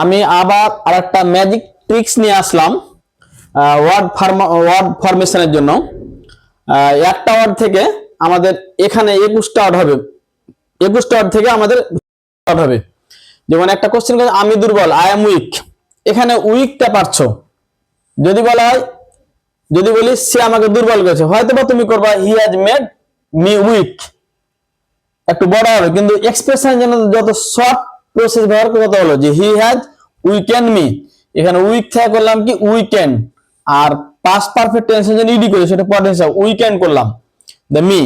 আমি আবার আরেকটা ম্যাজিক ট্রিক্স নিয়ে আসলাম ওয়ার্ড ফার্ম ওয়ার্ড ফরমেশনের জন্য। একটা ওয়ার্ড থেকে আমাদের এখানে একুশটা ওয়ার্ড হবে। একুশটা ওয়ার্ড থেকে আমাদের ওয়ার্ড হবে। যেমন একটা কোশ্চেন আমি দুর্বল আই এম উইক এখানে উইকটা পারছ। যদি বলা হয়, যদি বলি, সে আমাকে দুর্বল করেছে হয়তো বা তুমি করবা he has made me weak একটু বড় হবে, কিন্তু এক্সপ্রেশন যেন যত শর্ট প্রসেস ব্যবহার তত হলো যে হি হ্যাজ উইকেন্ড মি এখানে উইক থেকে করলাম কি? উইকেন্ড আর পাস পারফেক্ট টেন্সের জন্য ইডি করি, সেটা পরে হিসাব উইকেন্ড করলাম। দ্য মি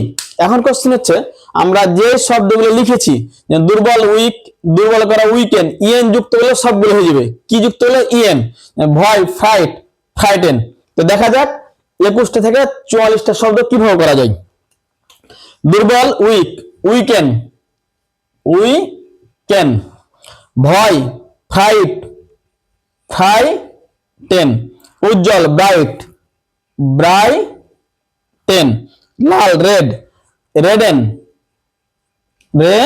এখন কোশ্চেন হচ্ছে, আমরা যে শব্দগুলো লিখেছি যে দুর্বল উইক দুর্বল করা উইকেন্ড ইএন যুক্ত হলে সবগুলো হয়ে যাবে। কি যুক্ত হলে? ইএন ভয় ফাইট ফ্রাইটেন তো দেখা যাক, একুশটা থেকে চুয়াল্লিশটা শব্দ কীভাবে করা যায়। দুর্বল উইক উইকেন উই ক্যান ভয় ফ্রাইট ফ্রাই টেন উজ্জ্বল ব্রাইট ব্রাই টেন লাল রেড রেডেন রে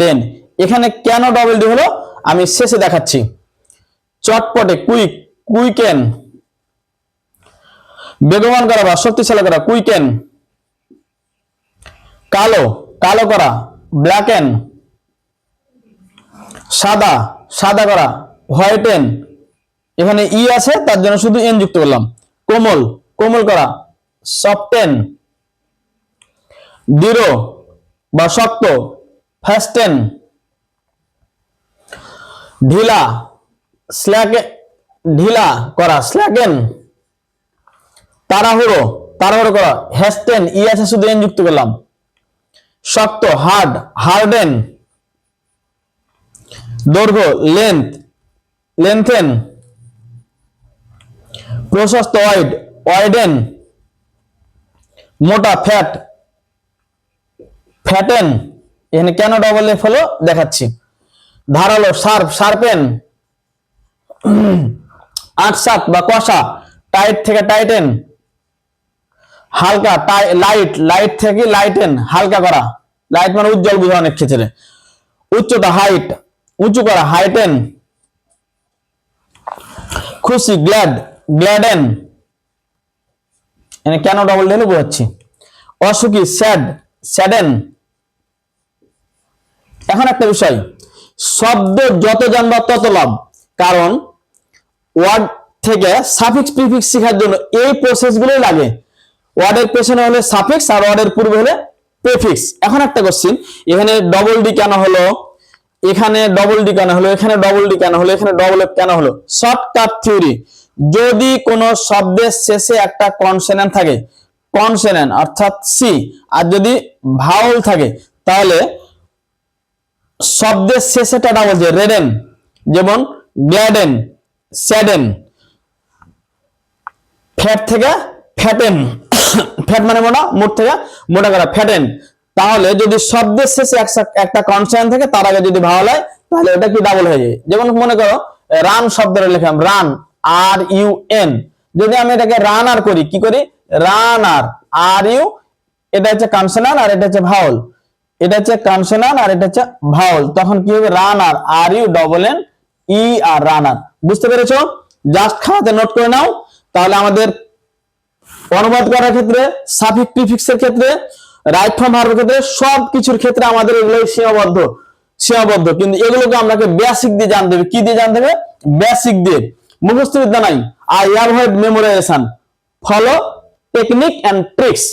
ডেন এখানে কেন ডবল ডি হলো? আমি শেষে দেখাচ্ছি। চটপটে কুইক কুইকেন বেগবান করা বা শক্তিশালী করা কুইকেন কালো কালো করা ব্ল্যাক এন সাদা সাদা করা হোয়াইটেন এখানে ই আছে, তার জন্য শুধু এন যুক্ত করলাম। কোমল কোমল করা সফটেন দৃঢ় বা শক্ত ফাস্টেন ঢিলা, স্ল্যাকে ঢিলা করা স্ল্যাকেন তাড়াহুড়ো তাড়াহুড়ো করা হ্যাস্টেন ই আছে, শুধু এন যুক্ত করলাম। শক্ত, হার্ড হার্ডেন দৈর্ঘ্য লেন্থ লেন্থেন প্রশস্ত ওয়াইড ওয়াইডেন মোটা ফ্যাট ফ্যাটেন এখানে কেন ডবল এফ হলো দেখাচ্ছি। ধারালো শার্প শার্পেন আটসাত বা কষা টাইট থেকে টাইটেন হালকা লাইট লাইট থেকে লাইটেন হালকা করা। লাইট মানে উজ্জ্বল বোঝা অনেক ক্ষেত্রে। উচ্চতা হাইট উঁচু করা হাইটেন খুশি গ্ল্যাড গ্ল্যাডেন এখানে কেন ডবল ডেলে বোঝাচ্ছি। অসুখী স্যাড স্যাডেন এখন একটা বিষয়, শব্দ যত জানবা তত লাভ। কারণ ওয়ার্ড থেকে সাফিক্স প্রিফিক্স শেখার জন্য এই প্রসেসগুলোই লাগে। ওয়ার্ডের পেছনে হলে সাফিক্স আর ওয়ার্ডের পূর্বে হলে প্রেফিক্স এখন একটা কোশ্চিন এখানে ডবল ডি কেন হলো? এখানে ডবল ডি কেন হলো? এখানে ডবল ডি কেন হলো? এখানে ডবল এফ কেন হলো? শর্টকাট থিওরি যদি কোনো শব্দের শেষে একটা কনসোনেন্ট থাকে কনসোনেন্ট অর্থাৎ সি আর যদি ভাওয়াল থাকে, তাহলে শব্দের শেষেটা ডাবল যে রেডেন যেমন গ্ল্যাডেন স্যাডেন ফ্যাট থেকে ফ্যাটেন ফ্যাট মানে মোটা, মোট থেকে মোটা করা ফ্যাটেন তাহলে যদি শব্দের শেষে একটা- কনসার্ন থাকে, তার আগে যদি ভাওয়াল হয় তাহলে ওটা কি ডাবল হয়ে যায়? যেমন মনে করো রান শব্দটা লিখলাম রান আর ইউ এন যদি আমি এটাকে রান আর করি, কি করি? রান আর আর ইউ এটা হচ্ছে কনসোনান আর এটা হচ্ছে ভাওয়াল এটা হচ্ছে কনসোনান আর এটা হচ্ছে ভাওয়াল তখন কি হবে? রান আর R U double N E R runner বুঝতে পেরেছ? জাস্ট খাতাতে নোট করে নাও। তাহলে আমাদের অনুবাদ করার ক্ষেত্রে সাফিক প্রিফিক্সের ক্ষেত্রে রাইট ফর্ম ভার্বের ক্ষেত্রে সব কিছুর ক্ষেত্রে আমাদের এগুলো সীমাবদ্ধ সীমাবদ্ধ। কিন্তু এগুলোকে আমাকে বেসিক দিয়ে জানতে হবে। কি দিয়ে জানতে হবে? বেসিক দিয়ে। মুখস্থ বিদ্যা নাই। I avoid memorization follow technique and tricks